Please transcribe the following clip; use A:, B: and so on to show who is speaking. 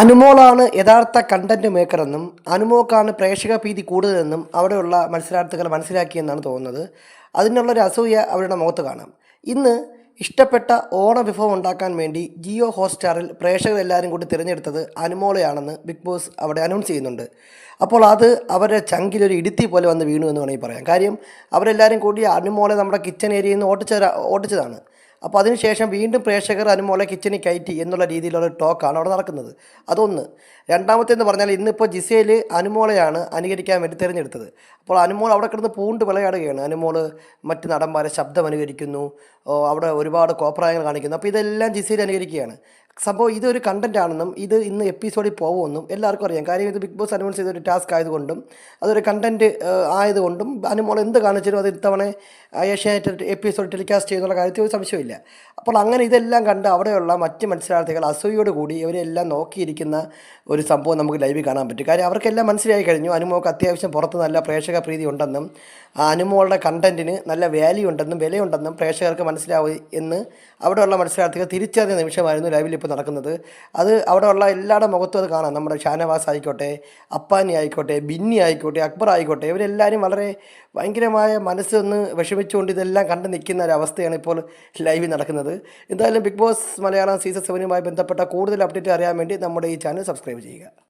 A: അനുമോളാണ് യഥാർത്ഥ content maker എന്നും അനുമോക്കാണ് പ്രേക്ഷക ഭീതി കൂടുതലെന്നും അവിടെയുള്ള മത്സരാർത്ഥികൾ മനസ്സിലാക്കിയെന്നാണ് തോന്നുന്നത്. അതിനുള്ളൊരു അസൂയ അവരുടെ മുഖത്ത് കാണാം. ഇന്ന് ഇഷ്ടപ്പെട്ട ഓണ വിഭവം ഉണ്ടാക്കാൻ വേണ്ടി ജിയോ ഹോട്ട്സ്റ്റാറിൽ പ്രേക്ഷകരെല്ലാവരും കൂടി തിരഞ്ഞെടുത്തത് അനുമോളയാണെന്ന് ബിഗ് ബോസ് അവിടെ അനൗൺസ് ചെയ്യുന്നുണ്ട്. അപ്പോൾ അത് അവരുടെ ചങ്കിലൊരു ഇടുത്തി പോലെ വന്ന് വീണു എന്ന് വേണമെങ്കിൽ പറയാം. കാര്യം അവരെല്ലാവരും കൂടി അനുമോളെ നമ്മുടെ കിച്ചൺ ഏരിയയിൽ നിന്ന് ഓട്ടിച്ച ഓട്ടിച്ചതാണ്. അപ്പോൾ അതിനുശേഷം വീണ്ടും പ്രേക്ഷകർ അനുമോളെ കിച്ചണിൽ കയറ്റി എന്നുള്ള രീതിയിലുള്ള ടോക്കാണ് അവിടെ നടക്കുന്നത്. അതൊന്ന്. രണ്ടാമത്തേന്ന് പറഞ്ഞാൽ ഇന്നിപ്പോൾ ജിസയിൽ അനുമോളെയാണ് അനുകരിക്കാൻ വേണ്ടി തിരഞ്ഞെടുത്തത്. അപ്പോൾ അനുമോൾ അവിടെ കിടന്ന് പൂണ്ട് വിളയാടുകയാണ്. അനുമോൾ മറ്റ് നടന്മാരെ ശബ്ദം അനുകരിക്കുന്നു അവിടെ ഒരുപാട് കോപ്രായങ്ങൾ കാണിക്കുന്നു. അപ്പോൾ ഇതെല്ലാം ജിസയിൽ അനുകരിക്കുകയാണ്. സംഭവം ഇതൊരു കണ്ടന്റ് ആണെന്നും ഇത് ഇന്ന് എപ്പിസോഡിൽ പോകുമെന്നും എല്ലാവർക്കും അറിയാം. കാര്യം ഇത് ബിഗ് ബോസ് അനൗൺസ് ചെയ്ത ഒരു ടാസ്ക് ആയതുകൊണ്ടും അതൊരു കണ്ടന്റ് ആയതുകൊണ്ടും അനുമോൾ എന്ത് കാണിച്ചാലും അത് ഇത്തവണ ഏഷ്യാനെറ്റ് എപ്പിസോഡ് ടെലികാസ്റ്റ് ചെയ്യുന്നുള്ള കാര്യത്തിൽ ഒരു സംശയമില്ല അപ്പോൾ അങ്ങനെ ഇതെല്ലാം കണ്ട് അവിടെയുള്ള മറ്റ് മത്സരാർത്ഥികൾ അസൂയോട് കൂടി ഇവരെല്ലാം നോക്കിയിരിക്കുന്ന ഒരു സംഭവം നമുക്ക് ലൈവിൽ കാണാൻ പറ്റും. കാര്യം അവർക്കെല്ലാം മനസ്സിലായി കഴിഞ്ഞു അനുമോൾക്ക് അത്യാവശ്യം പുറത്ത് നല്ല പ്രേക്ഷക പ്രീതി ഉണ്ടെന്നും ആ അനുമോളുടെ കണ്ടന്റിന് നല്ല വാല്യൂ ഉണ്ടെന്നും വിലയുണ്ടെന്നും പ്രേക്ഷകർക്ക് മനസ്സിലാവും എന്ന് അവിടെയുള്ള മത്സരാർത്ഥികൾ തിരിച്ചറിഞ്ഞ നിമിഷമായിരുന്നു ലൈവിൽ ഇപ്പോൾ നടക്കുന്നത്. അത് അവിടെയുള്ള എല്ലാവരുടെ മുഖത്തും അത് കാണാം. നമ്മുടെ ഷാനവാസ് ആയിക്കോട്ടെ അപ്പാനി ആയിക്കോട്ടെ ബിന്നി ആയിക്കോട്ടെ അക്ബർ ആയിക്കോട്ടെ ഇവരെല്ലാവരും വളരെ ഭയങ്കരമായ മനസ്സൊന്ന് വിഷമിച്ചുകൊണ്ട് ഇതെല്ലാം കണ്ട് നിൽക്കുന്ന ഒരവസ്ഥയാണ് ഇപ്പോൾ ലൈവിൽ നടക്കുന്നത്. എന്തായാലും ബിഗ് ബോസ് മലയാളം സീസൺ സെവനുമായി ബന്ധപ്പെട്ട കൂടുതൽ അപ്ഡേറ്റ് അറിയാൻ വേണ്ടി നമ്മുടെ ഈ ചാനൽ സബ്സ്ക്രൈബ് ചെയ്യുക.